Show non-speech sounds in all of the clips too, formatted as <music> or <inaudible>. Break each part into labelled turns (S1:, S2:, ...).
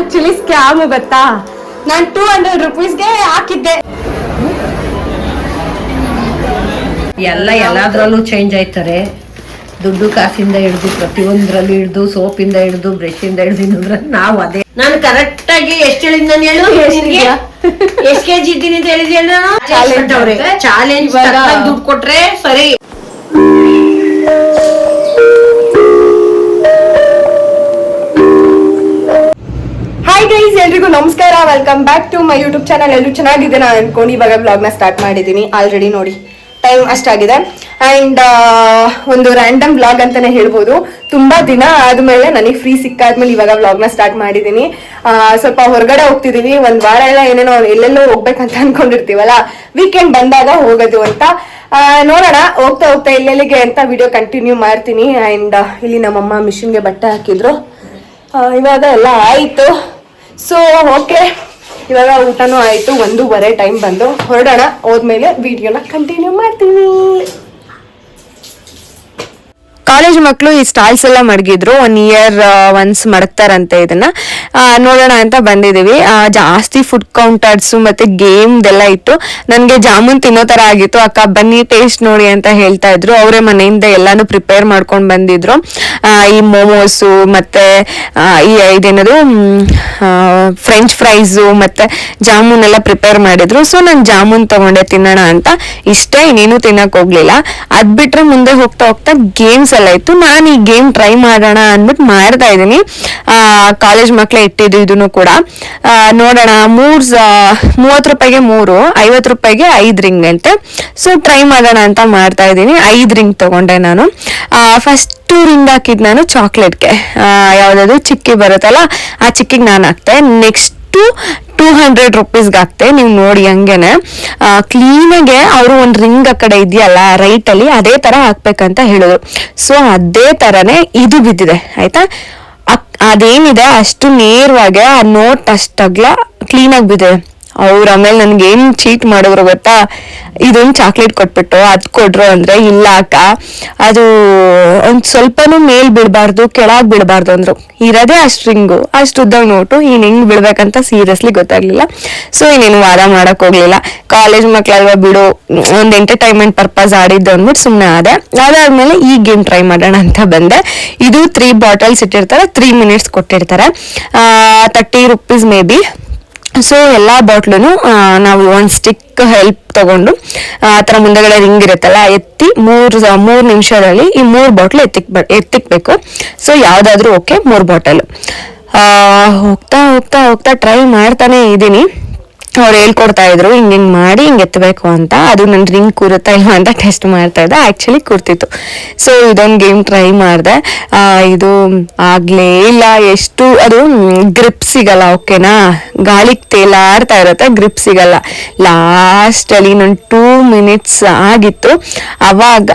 S1: Actually scam ಗೊತ್ತಾ? ನಾನು two hundred ರುಪೀಸ್ಗೆ ಹಾಕಿದ್ದೆ.
S2: ಎಲ್ಲ ಎಲ್ಲದ್ರಲ್ಲೂ ಚೇಂಜ್ ಆಯ್ತಾರೆ. ದುಡ್ಡು ಕಾಸಿಂದ ಹಿಡಿದು ಪ್ರತಿಯೊಂದ್ರಲ್ಲೂ ಹಿಡಿದು ಸೋಪಿಂದ ಹಿಡಿದು ಬ್ರಷ್ ಇಂದ ಹಿಡಿದು ಇನ್ನೊಂದ್ರ ನಾವು ಅದೇ. ನಾನು ಕರೆಕ್ಟ್ ಆಗಿ ಎಷ್ಟು ಹೇಳಿದ್ನ ನಾನು ಹೇಳು? ಎಷ್ಟು ಕೆಜಿ ಇದ್ದೀನಿ ಅಂತ
S1: ಹೇಳಿದ್ರೆ
S2: ಚಾಲೆಂಜ್ ದುಡ್ಡು ಕೊಟ್ರೆ ಸರಿ.
S1: ಗೈಸ್ ಎಲ್ರಿಗೂ ನಮಸ್ಕಾರ. Welcome back to my YouTube channel ಎಲ್ಲರೂ ಚೆನ್ನಾಗಿದೆ ನಾನು ಅನ್ಕೊಂಡು ಇವಾಗ ಬ್ಲಾಗ್ನ ಸ್ಟಾರ್ಟ್ ಮಾಡಿದ್ದೀನಿ. ಆಲ್ರೆಡಿ ನೋಡಿ ಟೈಮ್ ಅಷ್ಟಾಗಿದೆ ಆ್ಯಂಡ್ ಒಂದು ರ್ಯಾಂಡಮ್ ಬ್ಲಾಗ್ ಅಂತಾನೆ ಹೇಳ್ಬೋದು. ತುಂಬಾ ದಿನ ಆದಮೇಲೆ ನನಗೆ ಫ್ರೀ ಸಿಕ್ಕಾದ್ಮೇಲೆ ಇವಾಗ ಬ್ಲಾಗ್ನ ಸ್ಟಾರ್ಟ್ ಮಾಡಿದ್ದೀನಿ. ಸ್ವಲ್ಪ ಹೊರಗಡೆ ಹೋಗ್ತಿದ್ದೀನಿ ಒಂದು ವಾರ ಎಲ್ಲ ಏನೇನೋ ಎಲ್ಲೆಲ್ಲೋ ಹೋಗ್ಬೇಕಂತ <laughs> ಅನ್ಕೊಂಡಿರ್ತೀವಲ್ಲ ವೀಕೆಂಡ್ ಬಂದಾಗ ಹೋಗೋದು ಅಂತ. ನೋಡೋಣ, ಹೋಗ್ತಾ ಹೋಗ್ತಾ ಎಲ್ಲೆಲ್ಲಿಗೆ ಅಂತ ವಿಡಿಯೋ ಕಂಟಿನ್ಯೂ ಮಾಡ್ತೀನಿ. ಆ್ಯಂಡ್ ಇಲ್ಲಿ ನಮ್ಮಮ್ಮ ಮಿಷಿನ್ಗೆ ಬಟ್ಟೆ ಹಾಕಿದ್ರು. ಇವಾಗ ಎಲ್ಲ ಆಯಿತು. ಸೊ ಓಕೆ ಇವಾಗ ಊಟನೂ ಆಯಿತು. ಒಂದೂವರೆ ಟೈಮ್ ಬಂದು ಹೊರಡೋಣ. ಹೋದ್ಮೇಲೆ ವಿಡಿಯೋನ ಕಂಟಿನ್ಯೂ ಮಾಡ್ತೀನಿ. ಕಾಲೇಜ್ ಮಕ್ಕಳು ಈ ಸ್ಟಾಲ್ಸ್ ಎಲ್ಲ ಮಡಗಿದ್ರು. ಒನ್ ಇಯರ್ ಒನ್ಸ್ ಮಡಗ್ತಾರಂತೆ ಇದನ್ನ. ನೋಡೋಣ ಅಂತ ಬಂದಿದೀವಿ. ಜಾಸ್ತಿ ಫುಡ್ ಕೌಂಟರ್ಸ್ ಮತ್ತೆ ಗೇಮ್ದೆಲ್ಲ ಇತ್ತು. ನನಗೆ ಜಾಮೂನ್ ತಿನ್ನೋ ತರ ಆಗಿತ್ತು. ಅಕ್ಕ, ಬನ್ನಿ ಟೇಸ್ಟ್ ನೋಡಿ ಅಂತ ಹೇಳ್ತಾ ಇದ್ರು. ಅವರೇ ಮನೆಯಿಂದ ಎಲ್ಲಾನು ಪ್ರಿಪೇರ್ ಮಾಡ್ಕೊಂಡು ಬಂದಿದ್ರು. ಈ ಮೋಮೋಸು ಮತ್ತೆ ಈ ಇದೇನದು ಫ್ರೆಂಚ್ ಫ್ರೈಸು ಮತ್ತೆ ಜಾಮೂನ್ ಎಲ್ಲ ಪ್ರಿಪೇರ್ ಮಾಡಿದ್ರು. ಸೊ ನಾನು ಜಾಮೂನ್ ತಗೊಂಡೆ ತಿನ್ನೋಣ ಅಂತ. ಇಷ್ಟೇ, ಇನ್ನೇನು ತಿನ್ನಕ್ ಹೋಗ್ಲಿಲ್ಲ. ಅದ್ ಬಿಟ್ರೆ ಮುಂದೆ ಹೋಗ್ತಾ ಹೋಗ್ತಾ ಗೇಮ್ಸ್ ಎಲ್ಲ ಇತ್ತು. ನಾನು ಈ ಗೇಮ್ ಟ್ರೈ ಮಾಡೋಣ ಅಂದ್ಬಿಟ್ಟು ಮಾಡ್ತಾ ಇದ್ದೀನಿ. ಕಾಲೇಜ್ ಮಕ್ಕಳೇ ಇಟ್ಟಿದ್ದು ಇದನ್ನು ಕೂಡ. ನೋಡೋಣ, ಮೂರ್ ಮೂವತ್ತು ರೂಪಾಯಿಗೆ ಮೂರು, ಐವತ್ತು ರೂಪಾಯಿಗೆ ಐದು ರಿಂಗ್ ಅಂತೆ. ಸೊ ಟ್ರೈ ಮಾಡೋಣ ಅಂತ ಮಾಡ್ತಾ ಇದ್ದೀನಿ. ಐದು ರಿಂಗ್ ತಗೊಂಡೆ ನಾನು. ಫಸ್ಟ್ ರಿಂಗ್ ಹಾಕಿದ್ ನಾನು ಚಾಕ್ಲೇಟ್ಗೆ ಯಾವುದಾದ್ರು ಚಿಕ್ಕಿ ಬರುತ್ತಲ್ಲ, ಆ ಚಿಕ್ಕಿಗೆ ನಾನು ಹಾಕ್ತೆ. ನೆಕ್ಸ್ಟ್ ಟೂ ಹಂಡ್ರೆಡ್ ರುಪೀಸ್ಗೆ ಹಾಕ್ತೆ. ನೀವು ನೋಡಿ ಹಂಗೇನೆ. ಕ್ಲೀನಾಗೆ ಅವರು ಒಂದು ರಿಂಗ್ ಆ ಕಡೆ ಇದೆಯಲ್ಲ ರೈಟ್ ಅಲ್ಲಿ ಅದೇ ತರ ಹಾಕ್ಬೇಕಂತ ಹೇಳಿದ್ರು ಸೊ ಅದೇ ತರನೇ ಇದು ಬಿದ್ದಿದೆ. ಆಯ್ತಾ? ಅದೇನಿದೆ? ಅಷ್ಟು ನೇರವಾಗಿ ಆ ನೋಟ್ ಅಷ್ಟಗ್ಲ ಕ್ಲೀನಾಗಿ ಬಿದ್ದಿದೆ. ಅವ್ರ ಆಮೇಲೆ ನನ್ಗೆ ಏನ್ ಚೀಟ್ ಮಾಡಿದ್ರು ಗೊತ್ತಾ? ಇದೊಂದು ಚಾಕ್ಲೇಟ್ ಕೊಟ್ಬಿಟ್ಟು ಅದ್ ಕೊಡ್ರು ಅಂದ್ರೆ ಇಲ್ಲ ಅಕ್ಕ. ಅದು ಒಂದ್ ಸ್ವಲ್ಪನೂ ಮೇಲ್ ಬಿಡಬಾರ್ದು, ಕೆಳಗ್ ಬಿಡಬಾರ್ದು ಅಂದ್ರು. ಇರೋದೇ ಅಷ್ಟು ರಿಂಗು ಅಷ್ಟು ಉದ್ದ ನೋಟು ಇನ್ ಹೆಂಗ್ ಬಿಡ್ಬೇಕಂತ ಸೀರಿಯಸ್ಲಿ ಗೊತ್ತಾಗ್ಲಿಲ್ಲ. ಸೊ ಇನ್ನೇನು ವಾದ ಮಾಡಕ್ ಹೋಗ್ಲಿಲ್ಲ. ಕಾಲೇಜ್ ಮಕ್ಳಲ್ವಾ ಬಿಡು, ಒಂದ್ ಎಂಟರ್ಟೈನ್ಮೆಂಟ್ ಪರ್ಪಸ್ ಆಡಿದ್ದು ಅಂದ್ಬಿಟ್ಟು ಸುಮ್ನೆ ಆದೆ. ಅದಾದ್ಮೇಲೆ ಈ ಗೇಮ್ ಟ್ರೈ ಮಾಡೋಣ ಅಂತ ಬಂದೆ. ಇದು ತ್ರೀ ಬಾಟಲ್ಸ್ ಇಟ್ಟಿರ್ತಾರೆ ತ್ರೀ ಮಿನಿಟ್ಸ್ ಕೊಟ್ಟಿರ್ತಾರೆ. Thirty rupees may be so ಎಲ್ಲ ಬಾಟ್ಲೂ ನಾವು ಒಂದು ಸ್ಟಿಕ್ ಹೆಲ್ಪ್ ತಗೊಂಡು, ಆ ಥರ ಮುಂದೆಗಡೆ ರಿಂಗ್ ಇರುತ್ತಲ್ಲ ಎತ್ತಿ ಮೂರು ಮೂರು ನಿಮಿಷದಲ್ಲಿ ಈ ಮೂರು ಬಾಟ್ಲು ಎತ್ತಿಕ್ ಎತ್ತಿಕ್ಬೇಕು. ಸೊ ಯಾವುದಾದ್ರೂ ಓಕೆ, ಮೂರು ಬಾಟಲ್. ಹೋಗ್ತಾ ಹೋಗ್ತಾ ಹೋಗ್ತಾ ಟ್ರೈ ಮಾಡ್ತಾನೆ ಇದ್ದೀನಿ. ಅವ್ರು ಹೇಳ್ಕೊಡ್ತಾ ಇದ್ರು, ಹಿಂಗ್ ಹಿಂಗ್ ಮಾಡಿ ಹಿಂಗೆ ಎತ್ತಬೇಕು ಅಂತ. ಅದು ನನ್ನ ರಿಂಗ್ ಕೂರುತ್ತಾ ಇಲ್ವಾ ಅಂತ ಟೆಸ್ಟ್ ಮಾಡ್ತಾ ಇದ್ದೆ. ಆಕ್ಚುಲಿ ಕೂರ್ತಿತ್ತು. ಸೊ ಇದೊಂದು ಗೇಮ್ ಟ್ರೈ ಮಾಡಿದೆ. ಇದು ಆಗಲೇ ಇಲ್ಲ. ಎಷ್ಟು, ಅದು ಗ್ರಿಪ್ ಸಿಗಲ್ಲ, ಓಕೆನಾ? ಗಾಳಿಗೆ ತೇಲಾಡ್ತಾ ಇರುತ್ತೆ ಗ್ರಿಪ್ ಸಿಗಲ್ಲ. ಲಾಸ್ಟಲ್ಲಿ ಇನ್ನೊಂದು ಟೂ ಮಿನಿಟ್ಸ್ ಆಗಿತ್ತು. ಅವಾಗ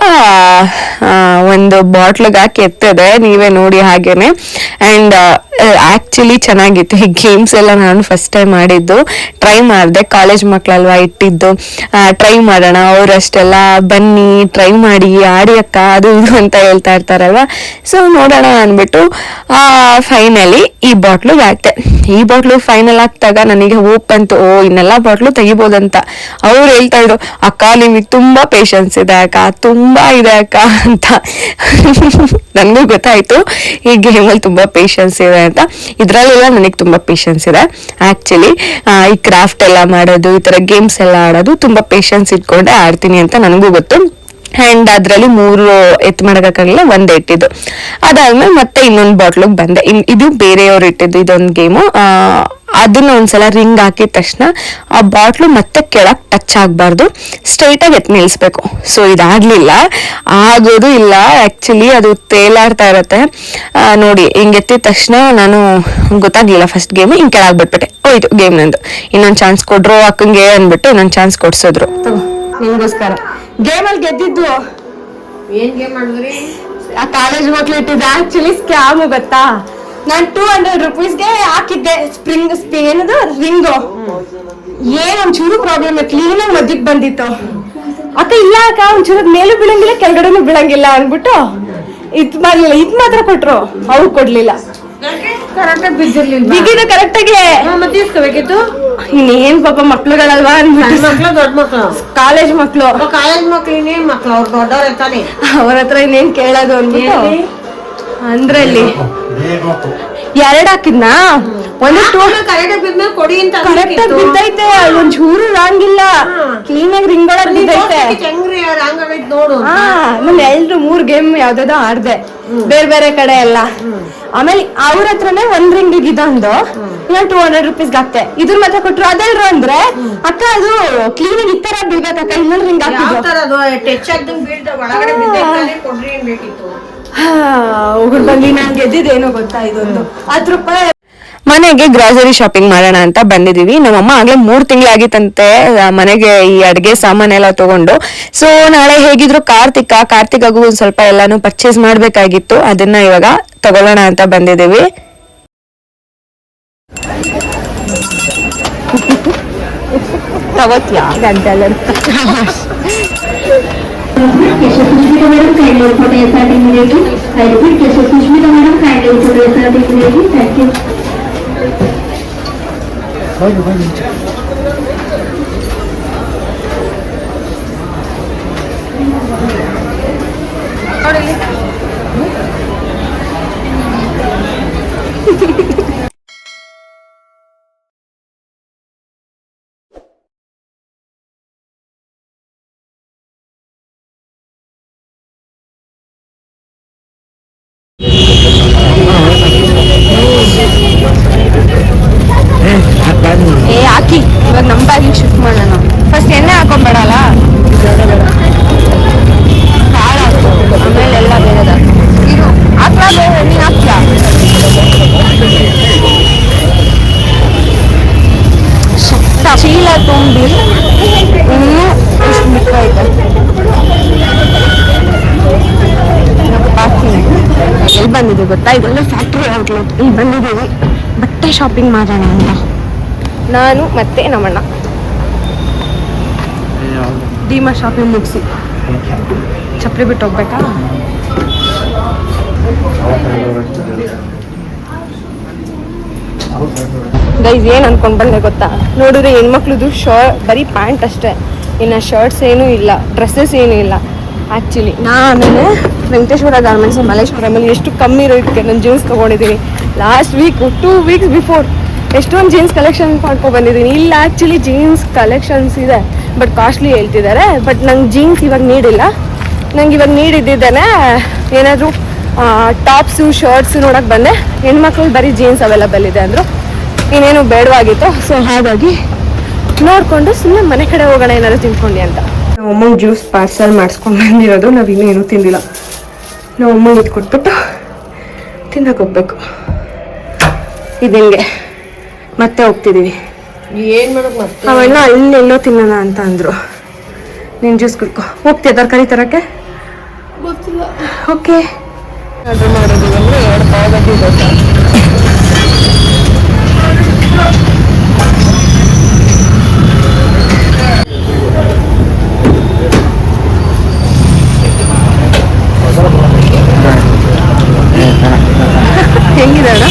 S1: ಒಂದು ಬಾಟ್ಲಿಗೆ ಹಾಕಿ ಎತ್ತದೆ. ನೀವೇ ನೋಡಿ ಹಾಗೇನೆ. ಅಂಡ್ ಆ್ಯಕ್ಚುಲಿ ಚೆನ್ನಾಗಿತ್ತು. ಈ ಗೇಮ್ಸ್ ಎಲ್ಲ ನಾನು ಫಸ್ಟ್ ಟೈಮ್ ಮಾಡಿದ್ದು. ಟ್ರೈ ಮಾಡಿದೆ ಕಾಲೇಜ್ ಮಕ್ಕಳಲ್ವಾ ಇಟ್ಟಿದ್ದು. ಟ್ರೈ ಮಾಡೋಣ, ಅವರಷ್ಟೆಲ್ಲ ಬನ್ನಿ ಟ್ರೈ ಮಾಡಿ, ಆಡಿ ಅಕ್ಕ, ಅದು ಇದು ಅಂತ ಹೇಳ್ತಾ ಇರ್ತಾರಲ್ವಾ. ಸೊ ನೋಡೋಣ ಅಂದ್ಬಿಟ್ಟು ಫೈನಲಿ ಈ ಬಾಟ್ಲು ಯಾಕೆ ಈ ಬಾಟ್ಲು ಫೈನಲ್ ಆಗ್ತಾಗ ನನಗೆ ಹೋಪ್ ಬಂತು, ಓ, ಇನ್ನೆಲ್ಲ ಬಾಟ್ಲು ತೆಗಿಬೋದಂತ. ಅವ್ರು ಹೇಳ್ತಾ ಇದ್ರು, ಅಕ್ಕ, ನಿಮಗೆ ತುಂಬಾ ಪೇಷನ್ಸ್ ಇದೆ ಅಕ್ಕ, ತುಂಬಾ ಇದೆ ಅಕ್ಕ ಅಂತ. ನನಗೂ ಗೊತ್ತಾಯ್ತು, ಈ ಗೇಮಲ್ಲಿ ತುಂಬಾ ಪೇಷನ್ಸ್ ಇದೆ ಅಂತ. ಇದ್ರಲ್ಲೆಲ್ಲ ನನಗೆ ತುಂಬಾ ಪೇಷನ್ಸ್ ಇದೆ ಆಕ್ಚುಲಿ ಈ ಕ್ರಾಫ್ಟ್ ಎಲ್ಲ ಮಾಡೋದು, ಈ ತರ ಗೇಮ್ಸ್ ಎಲ್ಲ ಆಡೋದು, ತುಂಬಾ ಪೇಷನ್ಸ್ ಇಟ್ಕೊಂಡೆ ಆಡ್ತೀನಿ ಅಂತ ನನಗೂ ಗೊತ್ತು. ಅಂಡ್ ಅದ್ರಲ್ಲಿ ಮೂರು ಎತ್ ಮಾಡಕ್ಕಾಗಲಿಲ್ಲ ಒಂದ್ ಇಟ್ಟಿದ್ದು ಅದಾದ್ಮೇಲೆ ಮತ್ತೆ ಇನ್ನೊಂದು ಬಾಟ್ಲಿಗೆ ಬಂದೆ. ಇನ್ ಇದು ಬೇರೆಯವ್ರು ಇಟ್ಟಿದ್ದು ಇದೊಂದು ಗೇಮು ಅದನ್ನ ಒಂದ್ಸಲ ರಿಂಗ್ ಹಾಕಿದ ತಕ್ಷಣ ಆ ಬಾಟ್ಲು ಮತ್ತೆ ಕೆಳಗ್ ಟಚ್ ಆಗ್ಬಾರ್ದು. ಸ್ಟ್ರೈಟ್ ಆಗಿ ಎತ್ ನಿಲ್ಸ್ಬೇಕು. ಸೊ ಇದಾಗ್ಲಿಲ್ಲ. ಆಗೋದು ಇಲ್ಲ. ಆಕ್ಚುಲಿ ಅದು ತೇಲಾಡ್ತಾ ಇರತ್ತೆ. ನೋಡಿ ಹಿಂಗೆ ಎತ್ತಿದ ತಕ್ಷಣ ನಾನು ಗೊತ್ತಾಗ್ಲಿಲ್ಲ ಫಸ್ಟ್ ಗೇಮ್ ಹಿಂಗ್ ಕೆಳಗ್ ಬಿಟ್ಬಿಟ್ಟೆ. ಹೋಯ್ತು ಗೇಮ್ ನಂದು. ಇನ್ನೊಂದ್ ಚಾನ್ಸ್ ಕೊಡ್ರು ಅಕ್ಕಂಗೆ ಅನ್ಬಿಟ್ಟು ಇನ್ನೊಂದ್ ಚಾನ್ಸ್ ಕೊಡ್ಸಿದ್ರು. ಗೇಮಲ್ಲಿ ಗೆದ್ದಿದ್ದು?
S2: ಏನ್ ಗೇಮ್ ಮಾಡಿದ್ರಿ
S1: ಆ ಕಾಲೇಜ್ ಮಕ್ಳು ಇಟ್ಟಿದ್ದೆ? ಆಕ್ಚುಲಿ ಸ್ಕ್ಯಾಮ್ ಗೊತ್ತಾ? ನಾನ್ ಟೂ ಹಂಡ್ರೆಡ್ ರುಪೀಸ್ಗೆ ಹಾಕಿದ್ದೆ ಸ್ಪ್ರಿಂಗ್ ಏನದು? ರಿಂಗು. ಏನ್ ಒಂಚೂರು ಪ್ರಾಬ್ಲಮ್ ಕ್ಲೀನ್ ಆಗಿ ಮದ್ದಿಗೆ ಬಂದಿತ್ತು. ಅಕ್ಕ ಇಲ್ಲ ಅಕ್ಕ ಒಂಚೂರು ಮೇಲೂ ಬೀಳಂಗಿಲ್ಲ ಕೆಳಗಡೆನೂ ಬೀಳಂಗಿಲ್ಲ ಅಂದ್ಬಿಟ್ಟು
S3: ಇದ್ ಮಾಡ್ಲಿಲ್ಲ. ಇದ್ ಮಾತ್ರ ಕೊಟ್ರು. ಅವ್ರು ಕೊಡ್ಲಿಲ್ಲ.
S2: ಕರೆಕ್ಟಾಗಿ ಬಿದ್ದಿರ್ಲಿಲ್ಲ
S3: ಬಿಗಿದ ಕರೆಕ್ಟ್ ಆಗಿ.
S2: ಮತ್ತೆ ಇಸ್ಕೋಬೇಕಿತ್ತು
S3: ಇನ್ನೇನ್ ಪಾಪ ಮಕ್ಳುಗಳಲ್ವಾ ಅನ್ಬಿಟ್ಟು
S2: ಮಕ್ಳು ದೊಡ್ಡ ಮಕ್ಳು?
S3: ಕಾಲೇಜ್ ಮಕ್ಳು.
S2: ಕಾಲೇಜ್ ಮಕ್ಳು ಇನ್ನೇನ್ ಮಕ್ಳು? ಅವ್ರು ದೊಡ್ಡವ್ರ
S3: ಅವ್ರ ಹತ್ರ ಇನ್ನೇನ್ ಕೇಳೋದು ಅಂದ್ಬಿಟ್ಟು. ಅಂದ್ರಲ್ಲಿ. ಎರಡ್ ಹಾಕಿದ್ನಾ ಒಂದು ಟೂ
S2: ಕರೆಕ್ಟಾಗಿ ಬಿದ್ಮೇಲೆ ಕೊಡಿ ಅಂತ
S3: ಕರೆಕ್ಟ್ ಆಗಿ ಬಿದ್ದೈತೆ. ಒಂದ್ ಚೂರು ರಾಂಗ್ ಇಲ್ಲ ಕ್ಲೀನ್ ಆಗಿ ರಿಂಗ್ ಒಳಗ್ ಬಿದ್ದೈತೆ ಆಮೇಲೆ ಎಲ್ರು ಮೂರ್ ಗೇಮ್ ಯಾವ್ದಾದ್ರು ಆಡ್ದೆ. ಬೇರೆ ಬೇರೆ ಕಡೆ ಎಲ್ಲ. ಆಮೇಲೆ ಅವ್ರ ಹತ್ರನೇ ಒಂದ್ ರಿಂಗ್ ಇದೊಂದು ಇನ್ನ ಟೂ ಹಂಡ್ರೆಡ್ ರುಪೀಸ್ ಹಾಕ್ತೆ ಇದ್ರ ಮಾತ್ರ ಕೊಟ್ರು ಅದೆಲ್ರು ಅಂದ್ರೆ ಅಕ್ಕ ಅದು ಕ್ಲೀನ್ ಆಗಿ ಇತ್ತರ ಬೀಳ್ಬೇಕಕ್ಕ ಇನ್ನೊಂದ್ ರಿಂಗ್
S2: ಯಾವ
S3: ನಾನು ಗೆದ್ದಿದ್ದೇನೋ ಗೊತ್ತಾ ಇದೊಂದು. ಹತ್ತು ರೂಪಾಯಿ ಮನೆಗೆ ಗ್ರಾಸರಿ ಶಾಪಿಂಗ್ ಮಾಡೋಣ ಅಂತ ಬಂದಿದೀವಿ ನಮ್ಮಮ್ಮ ಆಗ್ಲೇ ಮೂರ್ ತಿಂಗಳಾಗಿತ್ತಂತೆ ಮನೆಗೆ ಈ ಅಡ್ಗೆ ಸಾಮಾನೆಲ್ಲ ತಗೊಂಡು. ಸೊ ನಾಳೆ ಹೇಗಿದ್ರು ಕಾರ್ತಿಕ ಕಾರ್ತಿಕಗೂ ಒಂದ್ ಸ್ವಲ್ಪ ಎಲ್ಲಾನು ಪರ್ಚೇಸ್ ಮಾಡ್ಬೇಕಾಗಿತ್ತು. ಅದನ್ನ ಇವಾಗ ತಗೊಳ್ಳೋಣ ಅಂತ ಬಂದಿದೀವಿ ತಗೋತ್ಯಾ <laughs> repeat
S4: Sushmita madam kindly photo ऐसा भी मिलेगी। I repeat Keshav Sushmita madam kindly photo ऐसा भी मिलेगी।
S3: Thank you Thank you. ಇವಾಗ ನಮ್ಮ ಬ್ಯಾಗಿಗೆ ಶಿಫ್ಟ್ ಮಾಡೋಣ. ಫಸ್ಟ್ ಎಣ್ಣೆ ಹಾಕೊಂಬೇಡಲ್ಲ ಹಾಕು ಆಮೇಲೆ ಎಲ್ಲ ಬೇರೆದ? ಇದು ಹಾಕ್ಲಾ ಬೇರೆ ನೀನು ಹಾಕ್ಲಾ? ಚೀಲ ತುಂಬಿ ಇನ್ನೂ ಇಷ್ಟು ಮಿಕ್ಕೈತೆ ಎಲ್ಲಿ ಬಂದಿದೆ ಗೊತ್ತಾ? ಇದೆಲ್ಲ ಫ್ಯಾಕ್ಟ್ರಿ ಔಟ್ಲೆಟ್ ಇಲ್ಲಿ ಬಂದಿದ್ದೀವಿ. ಬಟ್ಟೆ ಶಾಪಿಂಗ್ ಮಾಡೋಣ ಅಂತ. ನಾನು ಮತ್ತೆ ನಮ್ಮಣ್ಣ. ಡಿಮಾ ಶಾಪಿಂಗ್ ಮುಗಿಸಿ. ಚಪ್ಪಲಿ ಬಿಟ್ಟು ಹೋಗ್ಬೇಕಾ? ಗೈಸ್ ಏನ್ ಅನ್ಕೊಂಡ್ ಬಂದೆ ಗೊತ್ತಾ? ನೋಡಿದ್ರೆ ಹೆಣ್ಮಕ್ಳದು ಶರ್ಟ್ ಬರೀ ಪ್ಯಾಂಟ್ ಅಷ್ಟೇ. ಇನ್ನು ಶರ್ಟ್ಸ್ ಏನೂ ಇಲ್ಲ ಡ್ರೆಸ್ಸಸ್ ಏನೂ ಇಲ್ಲ. ಆ್ಯಕ್ಚುಲಿ ಆಮೇಲೆ ವೆಂಕಟೇಶ್ವರ ಗಾರ್ಮೆಂಟ್ಸ್ ಮಲ್ಲೇಶ್ವರಮಲ್ಲಿ ಎಷ್ಟು ಕಮ್ಮಿ ರೇಟ್ಗೆ ನಾನು ಜೀನ್ಸ್ ತಗೊಂಡಿದ್ದೀನಿ. Last week two weeks before ಎಷ್ಟೊಂದು ಜೀನ್ಸ್ ಕಲೆಕ್ಷನ್ ಮಾಡ್ಕೊ ಬಂದಿದ್ದೀನಿ. ಇಲ್ಲ ಆ್ಯಕ್ಚುಲಿ ಜೀನ್ಸ್ ಕಲೆಕ್ಷನ್ಸ್ ಇದೆ ಬಟ್ ಕಾಸ್ಟ್ಲಿ ಹೇಳ್ತಿದ್ದಾರೆ. ಬಟ್ ನಂಗೆ ಜೀನ್ಸ್ ಇವಾಗ ನೀಡಿಲ್ಲ. ನಂಗೆ ಇವಾಗ ನೀಡಿದ್ದಿದ್ದೇನೆ. ಏನಾದರೂ ಟಾಪ್ಸು ಶರ್ಟ್ಸು ನೋಡೋಕೆ ಬಂದೆ. ಹೆಣ್ಮಕ್ಳು ಬರೀ ಜೀನ್ಸ್ ಅವೈಲಬಲ್ ಇದೆ ಅಂದರು. ಇನ್ನೇನು ಬೇಡವಾಗಿತ್ತು. ಸೊ ಹಾಗಾಗಿ ನೋಡಿಕೊಂಡು ಸುಮ್ಮನೆ ಮನೆ ಕಡೆ ಹೋಗೋಣ, ಏನಾದ್ರು ತಿನ್ಕೊಂಡು ಅಂತ. ನಮ್ಮ ಅಮ್ಮಂಗೆ ಜ್ಯೂಸ್ ಪಾರ್ಸಲ್ ಮಾಡಿಸ್ಕೊಂಡು ಬಂದಿರೋದು. ನಾವು ಇನ್ನೂ ಏನೂ ತಿಂದಿಲ್ಲ. ನಾವು ಅಮ್ಮಂಗೆ ಇದು ಕೊಟ್ಬಿಟ್ಟು ತಿನ್ನಕ್ಕೆ ಹೋಗ್ಬೇಕು. ಇದು ಮತ್ತೆ ಹೋಗ್ತಿದ್ದೀವಿ
S2: ಏನು ಮಾಡೋಕೆ ಮತ್ತೆ?
S3: ಅವೆಲ್ಲ ಅಲ್ಲೆಲ್ಲೋ ತಿನ್ನೋಣ ಅಂತ ಅಂದರು. ನೀನು ಜ್ಯೂಸ್ ಕುಡ್ಕೊ. ಹೋಗ್ತೀಯ ತರಕಾರಿ ತರಕ್ಕೆ ಓಕೆ. ಆರ್ಡರ್ ಮಾಡೋದು ಅಂದರೆ ಎರಡು ಪಾವ್ ಬಜ್ಜಿ ದೋಸೆ ಹೆಂಗಿದೆ ಅಣ್ಣ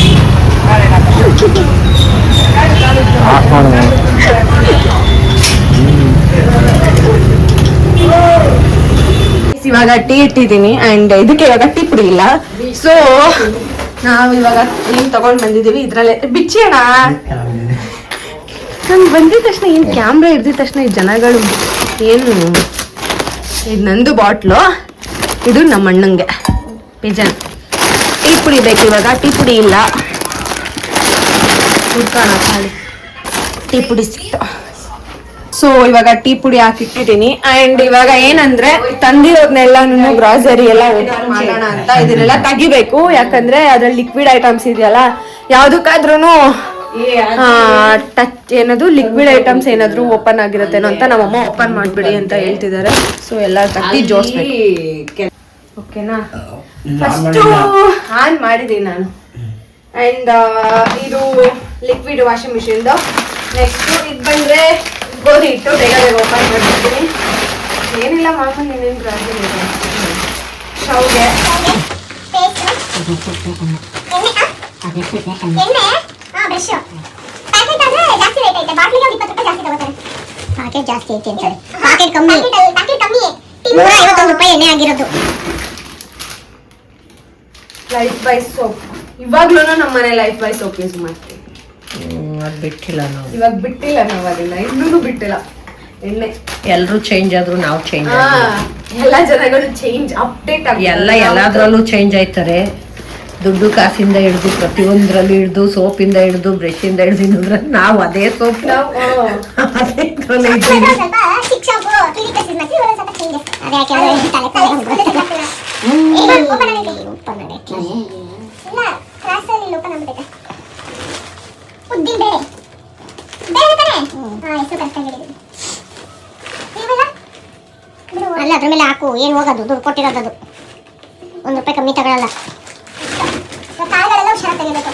S3: ಇವಾಗ ಟೀ ಇಟ್ಟಿದ್ದೀನಿ ಅಂಡ್ ಇದಕ್ಕೆ ಇವಾಗ ಟೀ ಪುಡಿ ಇಲ್ಲ. ಸೊ ನಾವು ಇವಾಗ ಏನ್ ತಗೊಂಡ್ ಬಂದಿದೀವಿ ಇದ್ರಲ್ಲೇ, ಬಿಚ್ಚಿ ಅಣ್ಣ. ನಮ್ಗೆ ಬಂದಿದ ತಕ್ಷಣ ಏನು ಕ್ಯಾಮ್ರಾ ಹಿಡ್ದಿದ ತಕ್ಷಣ ಈ ಜನಗಳು? ಏನು? ಇದು ನಂದು ಬಾಟ್ಲು. ಇದು ನಮ್ಮ ಅಣ್ಣಂಗೆ. ಪಿಜನ್. ಟೀ ಪುಡಿ ಬೇಕು ಇವಾಗ. ಟೀ ಪುಡಿ ಇಲ್ಲ. ಖಾಲಿ ಟೀ ಪುಡಿ ಸಿಕ್ತು. ಸೊ ಇವಾಗ ಟೀ ಪುಡಿ ಹಾಕಿಟ್ಟಿದ್ದೀನಿ. ಅಂಡ್ ಇವಾಗ ಏನಂದ್ರೆ ತಂದಿರೋದ್ನೆಲ್ಲ ಗ್ರಾಸರಿ ಎಲ್ಲ ಮಾಡೋಣ ಅಂತ ಇದನ್ನೆಲ್ಲ ತೆಗಿಬೇಕು. ಯಾಕಂದ್ರೆ ಅದ್ರಲ್ಲಿ ಲಿಕ್ವಿಡ್ ಐಟಮ್ಸ್ ಇದೆಯಲ್ಲ ಯಾವ್ದಕ್ಕಾದ್ರೂ ಟಚ್ ಏನದು ಲಿಕ್ವಿಡ್ ಐಟಮ್ಸ್ ಏನಾದ್ರು ಓಪನ್ ಆಗಿರತ್ತೇನೋ ಅಂತ ನಮ್ಮಮ್ಮ ಓಪನ್ ಮಾಡ್ಬಿಡಿ ಅಂತ ಹೇಳ್ತಿದ್ದಾರೆ. ಸೊ ಎಲ್ಲ ತಟ್ಟಿ ಜೋಡಿಸ್ಬೇಕು. ಓಕೆನಾ ಫಸ್ಟ್ ಆನ್ ಮಾಡಿದೀನಿ ನಾನು. ಅಂಡ್ ಇದು ಲಿಕ್ವಿಡ್ ವಾಷಿಂಗ್ ಮಿಷಿನ್ದು ನೆಕ್ಸ್ಟ್ ಇದು ಬಂದ್ರೆ ಗೋಧಿ ಇಟ್ಟು ಬೇಗ ಬೇಗ ಓಪನ್ ಮಾಡ್ಬಿಡ್ತೀನಿ. ಏನಿಲ್ಲ ಮಾಮೂಲಿ ಏನೇನು ಶಾವ್ಗೆ
S5: ಹಾ ಬ್ರಷ್ ಪ್ಯಾಕೆಟ್ ಆದ್ರೆ ಜಾಸ್ತಿ ಐತೆ ಅಂತಾರೆ ಪ್ಯಾಕೆಟ್ ಕಮ್ಮಿ. ನೂರ ಐವತ್ತೊಂದು ರೂಪಾಯಿ ಎಣ್ಣೆ ಆಗಿರೋದು.
S3: ಲೈಫ್ ಬೈ ಸೋಪ್ ಇವಾಗ್ಲೂ ನಮ್ಮ ಮನೆ ಲೈಫ್ ಬೈ ಸೋಪ್ ಯೂಸ್ ಮಾಡ್ತೀವಿ.
S2: ಅದು ಬಿಟ್ಟಿಲ್ಲ ನಾವು.
S3: ಇವಾಗ ಬಿಟ್ಟಿಲ್ಲ ನಾವು ಅದನ್ನ ಇನ್ನೂ ಬಿಟ್ಟಿಲ್ಲ. ಎಣ್ಣೆ.
S2: ಎಲ್ಲರೂ ಚೇಂಜ್ ಆದ್ರು ನಾವು ಚೇಂಜ್
S3: ಎಲ್ಲ ಜನಗಳು ಚೇಂಜ್ ಅಪ್ಡೇಟ್ ಆಗಿ
S2: ಎಲ್ಲ ಎಲ್ಲದರಲ್ಲೂ ಚೇಂಜ್ ಆಯ್ತಾರೆ. ದುಡ್ಡು ಕಾಸಿಂದ ಹಿಡಿದು ಪ್ರತಿಯೊಂದ್ರಲ್ಲಿ ಹಿಡಿದು ಸೋಪಿಂದ ಹಿಡಿದು ಬ್ರಷಿಂದ ಹಿಡಿದು ನಾವು ಅದೇ ಸೋಪ್. ಅದೇ ಇದ್ರಲ್ಲಿ ಇದ್ದೀವಿ.
S5: ಸ್ವಲ್ಪ ಚಿಕ್ಕ ಶಾಂಪು ಕ್ಲಿನಿಕ್ ಯೂಸ್ ಮಾಡ್ತೀವಿ ಇವಾಗ ಸ್ವಲ್ಪ ಚೇಂಜಸ್ ಅದೇ ಯಾಕೆ ತಲೆ ತಲೆ ಓಪನ್ ಆಗೈತೆ ಓಪನ್ ಆಗೈತೆ ಇಲ್ಲ ಕ್ಲಾಸಲ್ಲಿ ಓಪನ್ ಆಗ್ಬಿಟ್ಟೈತೆ ಉದ್ದಿನ ಬೇಳೆ ಬೇಳೆ ತಾನೆ? ಹಾ ಹೆಸರು ಅಲ್ಲ ಅದ್ರ ಮೇಲೆ ಹಾಕು. ಏನು ಹೋಗೋದು? ದುಡ್ಡು ಕೊಟ್ಟಿರೋದು ಒಂದು ರೂಪಾಯಿ ಕಮ್ಮಿ ತಗೊಳಲ್ಲ. ಕಾಳುಗಳೆಲ್ಲ ಹುಷಾರು ತೆಗಿಬೇಕು.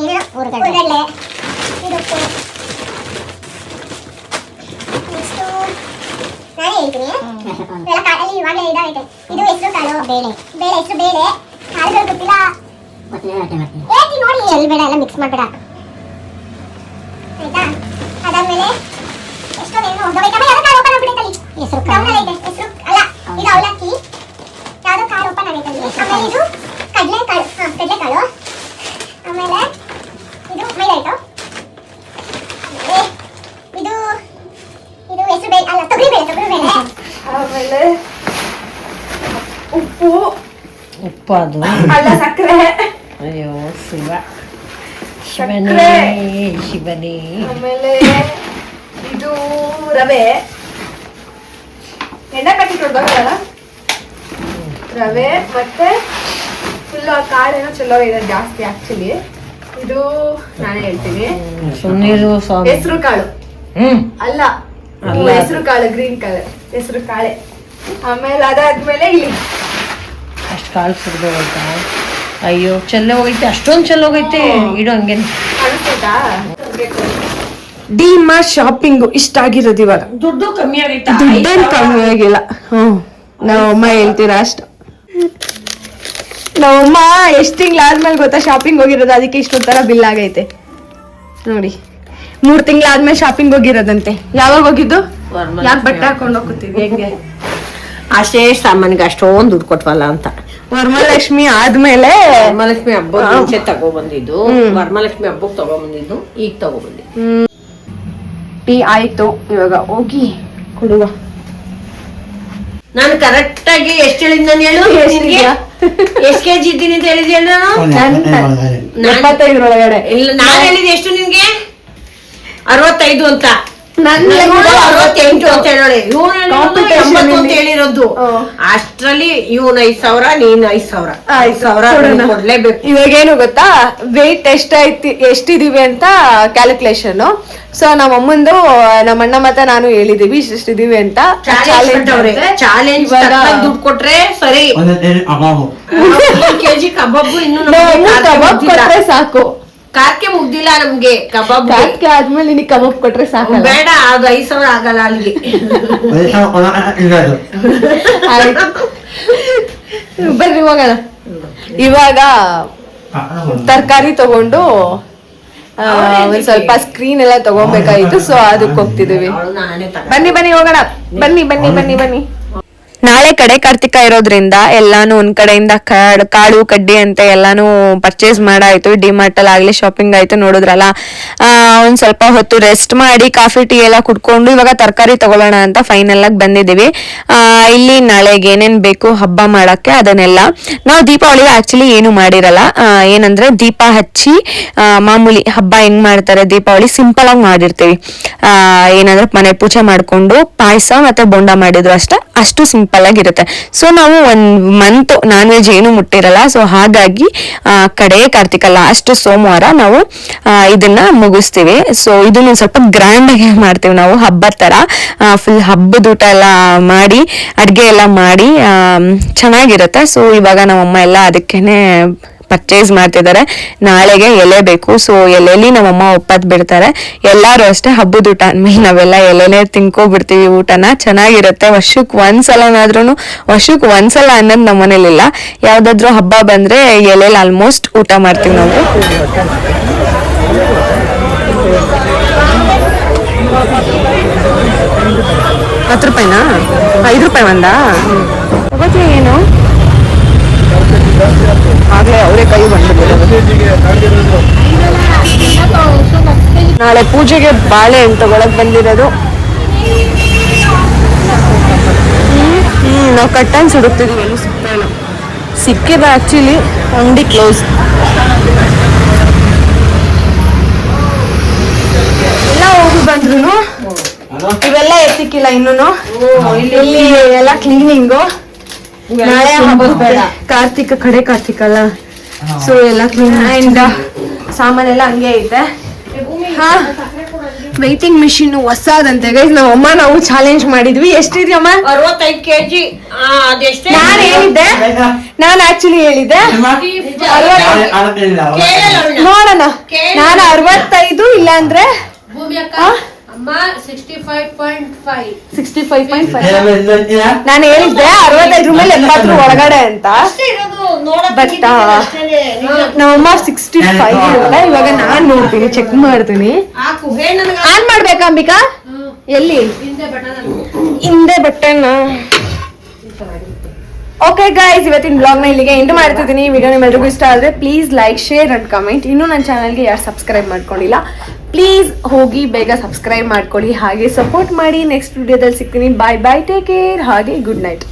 S5: ಏನು ಊರುಗಡ್ಡೆ ಇದುಪ್ಪು ನೆಕ್ಸ್ಟು ನಾನೇ ಹೇಳ್ತೀನಿ. ಇವೆಲ್ಲ ಕಾಳಲ್ಲಿ ಇವಾಗಲೇ ಇದಾಗೈತೆ ಇದು ಹೆಸರು ಕಾಳು. ಬೇಳೆ. ಬೇಳೆ ಹೆಸರು ಬೇಳೆ. ಕಾಳುಗಳು ಗೊತ್ತಿಲ್ಲ. ನೋಡಿ. ಬೇಡ ಎಲ್ಲ ಮಿಕ್ಸ್ ಮಾಡಬೇಡ. ಆಯ್ತಾ ಅದಾದ್ಮೇಲೆ ಎಷ್ಟೊಂದೇನು ಹೋಗ್ಬೇಕಾದ್ರೆ ಯಾವ್ದೋ ಕಾಳು ಓಪನ್ ಆಗ್ಬಿಟ್ಟೈತಲ್ಲಿ ಹೆಸರು ಐತೆ ಹೆಸರು ಅಲ್ಲ ಇದು ಅವಲಕ್ಕಿ. ಯಾವ್ದೋ ಕಾಳು ಓಪನ್ ಆಮೇಲೆ ಇದು ಕಡಲೆ ಕಾಳು ಹಾಂ ಕಡಲೆ ಕಾಳು ಆಮೇಲೆ ಇದು ಮೈದಾ ಹಿಟ್ಟು ಇದು ಇದು ಹೆಸರು ಬೇಳೆ ಅಲ್ಲ ತೊಗರಿ ಬೇಳೆ ತೊಗರಿ ಬೇಳೆ.
S3: ಆಮೇಲೆ ಉಪ್ಪು.
S2: ಉಪ್ಪು ಅದು.
S3: ಅಲ್ಲ ಸಕ್ಕರೆ.
S2: ಅಯ್ಯೋ ಶಿವ. ಶಿವನೇ. ಶಿವನೇ.
S3: ಆಮೇಲೆ ಇದು ರವೆ. ಎಣ್ಣೆ ಪ್ಯಾಕೆಟ್ ಕೊಡ್ಬೇಕಲ್ಲ ರವೆ ಮತ್ತೆ ಫುಲ್ ಕಾಳೇನೋ ಚಲೋ ಇದೆ ಜಾಸ್ತಿ ಆಕ್ಚುಲಿ ಇದು ನಾನೇ ಹೇಳ್ತೀನಿ.
S2: ಸುಮ್ಮನಿರು
S3: ಹೆಸರು ಕಾಳು.
S2: ಹ್ಮ್.
S3: ಅಲ್ಲ. ಹೆಸರು ಕಾಳು ಗ್ರೀನ್ ಕಲರ್ ಹೆಸರು ಕಾಳೆ. ಆಮೇಲೆ ಅದಾದ್ಮೇಲೆ ಇಲ್ಲಿ
S2: ಅಷ್ಟು ಕಾಳು ಹೋಯ್ತಾ ಅಯ್ಯೋ ಚೆಲ್ಲ ಹೋಗೈತೆ ಅಷ್ಟೊಂದು ಚೆಲ್ಲ ಹೋಗೈತೆ. ಇಡು ಹಂಗೆ
S3: ಡಿಮ ಡಿ ಮಾರ್ಟ್ ಶಾಪಿಂಗ್ ಇಷ್ಟ ಆಗಿರೋದು ಇವಾಗ.
S2: ದುಡ್ಡು ಕಮ್ಮಿ ಆಗೈತೆ?
S3: ದುಡ್ಡೇನು ಕಮ್ಮಿ ಆಗಿಲ್ಲ. ಹ್ಞೂ ನಾವಮ್ಮ ಹೇಳ್ತೀರಾ ಅಷ್ಟು. ನಾವಮ್ಮ ಎಷ್ಟು ತಿಂಗಳಾದ್ಮೇಲೆ ಗೊತ್ತಾ ಶಾಪಿಂಗ್ ಹೋಗಿರೋದು? ಅದಕ್ಕೆ ಇಷ್ಟೊತ್ತರ ಬಿಲ್ ಆಗೈತೆ. ನೋಡಿ. ಮೂರ್ ತಿಂಗಳಾದ್ಮೇಲೆ ಶಾಪಿಂಗ್ ಹೋಗಿರೋದಂತೆ. ಯಾವಾಗ ಹೋಗಿದ್ದು? ಯಾಕೆ ಬಟ್ಟೆ ಹಾಕೊಂಡು ಹೋಗ್ತೀವಿ ಹೆಂಗೆ?
S2: ಅಷ್ಟೇ ಸಾಮಾನಿಗೆ ಅಷ್ಟೊಂದು ದುಡ್ಡು ಕೊಟ್ವಲ್ಲ ಅಂತ.
S3: ವರಮಹಾಲಕ್ಷ್ಮಿ ಆದ್ಮೇಲೆ
S2: ವರಮಹಾಲಕ್ಷ್ಮಿ ಹಬ್ಬದ ಮುಂಚೆ ತಗೊಬಂದಿದ್ದು. ವರಮಹಾಲಕ್ಷ್ಮಿ ಹಬ್ಬಕ್ಕೆ ತಗೊಬಂದಿದ್ದು. ಈಗ ತಗೊಬಂದಿದ್ದು.
S3: ಟೀ ಆಯ್ತು. ಇವಾಗ ಹೋಗಿ ಕೊಡುವ.
S2: ನಾನು ಕರೆಕ್ಟ್ ಆಗಿ ಎಷ್ಟು ಹೇಳಿದ್ ನಾನು ಹೇಳು? ಎಷ್ಟು ಕೆಜಿ ಇದ್ದೀನಿ ಅಂತ ಹೇಳಿದ್ ಹೇಳು ನಾನು?
S3: ಎಪ್ಪತ್ತೈದರೊಳಗಡೆ.
S2: ಇಲ್ಲ ನಾನು ಹೇಳಿದ್ ಎಷ್ಟು ನಿನ್ಗೆ? ಅರವತ್ತೈದು ಅಂತ. ಅರವತ್ತೆಂಟು ಅಂತ ಹೇಳೋಳೆ. ಇವನು
S3: Competition
S2: ಎಂಬತ್ತು ಅಂತ ಹೇಳಿರೋದು. ಅಷ್ಟ್ರಲ್ಲಿ ಇವನ್ ಐದ್ ಸಾವಿರ ನೀನ್ ಐದ್ ಸಾವಿರ. ಐದ್ ಸಾವಿರ
S3: ಕೊಡ್ಲೇಬೇಕು
S2: ಇವಾಗ ಕೊಡ್ಲೇಬೇಕು.
S3: ಇವಾಗೇನು ಗೊತ್ತಾ? ವೆಯ್ಟ್ ಎಷ್ಟೈತಿ ಎಷ್ಟಿದೀವಿ ಅಂತ ಕ್ಯಾಲ್ಕುಲೇಷನ್ ಸೊ ನಮ್ಮ ಅಮ್ಮಂದು ನಮ್ಮ ಅಣ್ಣ ಮತ್ತೆ ನಾನು ಹೇಳಿದೀವಿ ಇಷ್ಟಿದೀವಿ ಅಂತ
S2: ಚಾಲೆಂಜ್ ದುಡ್ಡು ಕೊಟ್ರೆ ಸರಿ. ಕೆಜಿ ಕಬಾಬು ಇನ್ನು
S3: ಕಬಾಬ್ ಕೊಟ್ರೆ ಸಾಕು.
S2: ಕಾರ್ಕೆ ಮುಗ್ದಿಲ್ಲ ನಮ್ಗೆ ಕಬಾಬ್
S3: ಕಾರ್ಕೆ ಆದ್ಮೇಲೆ ನಿನಗೆ ಕಬಾಬ್ ಕೊಟ್ರೆ ಸಾಕು
S2: ಬೇಡ ಅದು ಐದ್ ಸಾವಿರ ಆಗಲ್ಲ ಅಲ್ಲಿಗೆ.
S3: ಬರ್ರಿ ಹೋಗೋಣ. ಇವಾಗ ತರಕಾರಿ ತಗೊಂಡು ಒಂದ್ ಸ್ವಲ್ಪ ಸ್ಕ್ರೀನ್ ಎಲ್ಲ ತಗೋಬೇಕಾಯ್ತು ಸೊ ಅದಕ್ಕೆ ಹೋಗ್ತಿದೀವಿ. ಬನ್ನಿ ಬನ್ನಿ ಹೋಗೋಣ. ಬನ್ನಿ ಬನ್ನಿ ಬನ್ನಿ ಬನ್ನಿ. ನಾಳೆ ಕಡೆ ಕಾರ್ತಿಕ ಇರೋದ್ರಿಂದ ಎಲ್ಲಾನು ಒಂದ್ ಕಡೆಯಿಂದ ಕಾಡ್- ಕಾಳು ಕಡ್ಡಿ ಅಂತ ಎಲ್ಲಾನು ಪರ್ಚೇಸ್ ಮಾಡಾಯ್ತು ಡಿಮಾರ್ಟ್ ಅಲ್ಲಿ ಆಗ್ಲಿ ಶಾಪಿಂಗ್ ಆಯ್ತು ನೋಡಿದ್ರಲ್ಲ. ಒಂದ್ ಸ್ವಲ್ಪ ಹೊತ್ತು ರೆಸ್ಟ್ ಮಾಡಿ ಕಾಫಿ ಟೀ ಎಲ್ಲ ಕುಡ್ಕೊಂಡು ಇವಾಗ ತರಕಾರಿ ತಗೊಳ್ಳೋಣ ಅಂತ ಫೈನಲ್ ಆಗಿ ಬಂದಿದೀವಿ ಆ, ಇಲ್ಲಿ ನಾಳೆಗೆ ಏನೇನ್ ಬೇಕು ಹಬ್ಬ ಮಾಡಕ್ಕೆ ಅದನ್ನೆಲ್ಲ. ನಾವು ದೀಪಾವಳಿಗೆ ಆಕ್ಚುಲಿ ಏನು ಮಾಡಿರಲ್ಲ. ಏನಂದ್ರೆ ದೀಪ ಹಚ್ಚಿ ಮಾಮೂಲಿ ಹಬ್ಬ ಹೆಂಗ್ ಮಾಡ್ತಾರೆ ದೀಪಾವಳಿ ಸಿಂಪಲ್ ಆಗಿ ಮಾಡಿರ್ತೀವಿ. ಏನಂದ್ರೆ ಮನೆ ಪೂಜೆ ಮಾಡ್ಕೊಂಡು ಪಾಯಸ ಮತ್ತೆ ಬೊಂಡ ಮಾಡಿದ್ರು ಅಷ್ಟೇ. ಅಷ್ಟು ಸಿಂಪಲ್ ಆಗಿರುತ್ತೆ. ಸೊ ನಾವು ಒಂದ್ ಮಂತ್ ನಾನ್ ವೆಜ್ ಏನು ಮುಟ್ಟಿರಲ್ಲ. ಸೊ ಹಾಗಾಗಿ ಕಡೆ ಕಾರ್ತಿಕ ಲಾಸ್ಟ್ ಸೋಮವಾರ ನಾವು ಇದನ್ನ ಮುಗಿಸ್ತೀವಿ. ಸೊ ಇದನ್ನು ಸ್ವಲ್ಪ ಗ್ರ್ಯಾಂಡ್ ಆಗಿ ಮಾಡ್ತೀವಿ ನಾವು, ಹಬ್ಬದ ತರ. ಫುಲ್ ಹಬ್ಬದ ಊಟ ಎಲ್ಲ ಮಾಡಿ, ಅಡ್ಗೆ ಎಲ್ಲ ಮಾಡಿ ಚೆನ್ನಾಗಿರುತ್ತೆ. ಸೊ ಇವಾಗ ನಮ್ಮಮ್ಮ ಎಲ್ಲ ಅದಕ್ಕೇನೆ ಪರ್ಚೇಸ್ ಮಾಡ್ತಿದ್ದಾರೆ ನಾಳೆಗೆ ಎಲೆ ಬೇಕು. ಸೊ ಎಲೆಲಿ ನಮ್ಮಮ್ಮ ಒಪ್ಪತ್ ಬಿಡ್ತಾರೆ. ಎಲ್ಲರೂ ಅಷ್ಟೇ ಹಬ್ಬದ ಊಟ. ಅಂದ್ಮೇಲೆ ನಾವೆಲ್ಲ ಎಲೆನೇ ತಿನ್ಕೊಬಿಡ್ತೀವಿ. ಊಟನ ಚೆನ್ನಾಗಿರುತ್ತೆ. ವರ್ಷಕ್ಕೆ ಒಂದ್ಸಲನಾದ್ರೂ ವರ್ಷಕ್ಕೆ ಒಂದ್ಸಲ ಅನ್ನೋದು ನಮ್ಮ ಮನೇಲಿಲ್ಲ. ಯಾವ್ದಾದ್ರು ಹಬ್ಬ ಬಂದ್ರೆ ಎಲೆಲಿ ಆಲ್ಮೋಸ್ಟ್ ಊಟ ಮಾಡ್ತೀವಿ ನಾವು. ಹತ್ತು ರೂಪಾಯಿನಾ? ಐದು ರೂಪಾಯಿ ಒಂದಾ? ಏನು? ಆಗ್ಲೇ ಅವರೇ ಕೈ ಬಂದ್ಬಿಟ್ಟಿರೋದು ನಾಳೆ ಪೂಜೆಗೆ ಬಾಳೆ ಅಂತ ಒಳಗ್ ಬಂದಿರೋದು. ಹ್ಮ್ ನಾವು ಕಟ್ಟನ್ ಸುಡುತ್ತಿದ್ವಿ ಎಲ್ಲೂ ಸಿಗ್ತಾ ಇಲ್ಲ. ಸಿಕ್ಕಿದ ಆಕ್ಚುಲಿ ಅಂಗಡಿ ಕ್ಲೋಸ್ ಎಲ್ಲ ಹೋಗಿ ಬಂದ್ರು ಇವೆಲ್ಲ ಎತ್ತಿಕ್ಕಿಲ್ಲ ಇನ್ನೂನು? ಇಲ್ಲಿ ಎಲ್ಲ ಕ್ಲೀನಿಂಗು ಕಾರ್ತಿಕ ಕಡೆ ಕಾರ್ತಿಕ ಅಲ್ಲ? ಸೊ ಎಲ್ಲ ಕ್ಲೀನ್ ಅಂಡ್ ಸಾಮಾನೆಲ್ಲ ಹಂಗೆ ಐತೆ. ಹಾ ವೈಟಿಂಗ್ ಮಿಷಿನ್ ಹೊಸದಂತೆ. ಗೈಸ್ ನಮ್ಮ ಅಮ್ಮ ನಾವು ಚಾಲೆಂಜ್ ಮಾಡಿದ್ವಿ. ಎಷ್ಟಿದ್ಯಮ್ಮ
S2: ಅರವತ್ತೈದು ಕೆಜಿ
S3: ನಾನು ಹೇಳಿದ್ದೆ. ನಾನು ಆಕ್ಚುಲಿ ಹೇಳಿದ್ದೆ. ನೋಡೋಣ. ನಾನು ಅರವತ್ತೈದು ಇಲ್ಲ ಅಂದ್ರೆ
S6: ಅಮ್ಮ sixty point five
S3: sixty five point five ನಾನು ಹೇಳಿದ್ದೆ ಅರವತ್ತೈದು ಮೇಲೆ ಎಪ್ಪತ್ತರ ಒಳಗಡೆ ಅಂತ. ಬಟ್ ನಮ್ಮಮ್ಮ ಸಿಕ್ಸ್ಟಿ ಫೈವ್ ಅಂತ ಇವಾಗ ನಾನ್ ನೋಡ್ತೀನಿ ಚೆಕ್ ಮಾಡ್ತೀನಿ. ಆನ್ ಮಾಡ್ಬೇಕಾ ಅಂಬಿಕಾ? ಎಲ್ಲಿ? ಹಿಂದೆ ಬಟನ್ ಓಕೆ ಗೈಸ್ ಇವತ್ತಿನ ಬ್ಲಾಗ್ನ ಇಲ್ಲಿಗೆ ಎಂಟು ಮಾಡ್ತಿದ್ದೀನಿ. ವಿಡಿಯೋ ನಿಮ್ಮೆಲ್ರಿಗೂ ಇಷ್ಟ ಆದರೆ please like share and comment ಇನ್ನೂ ನನ್ನ ಚಾನಲ್ಗೆ ಯಾರು ಸಬ್ಸ್ಕ್ರೈಬ್ ಮಾಡ್ಕೊಂಡಿಲ್ಲ ಪ್ಲೀಸ್ ಹೋಗಿ ಬೇಗ ಸಬ್ಸ್ಕ್ರೈಬ್ ಮಾಡ್ಕೊಳ್ಳಿ, ಹಾಗೆ ಸಪೋರ್ಟ್ ಮಾಡಿ ನೆಕ್ಸ್ಟ್ ವಿಡಿಯೋದಲ್ಲಿ ಸಿಗ್ತೀನಿ. ಬಾಯ್ ಬಾಯ್ ಟೇಕ್ ಕೇರ್ ಹಾಗೆ ಗುಡ್ ನೈಟ್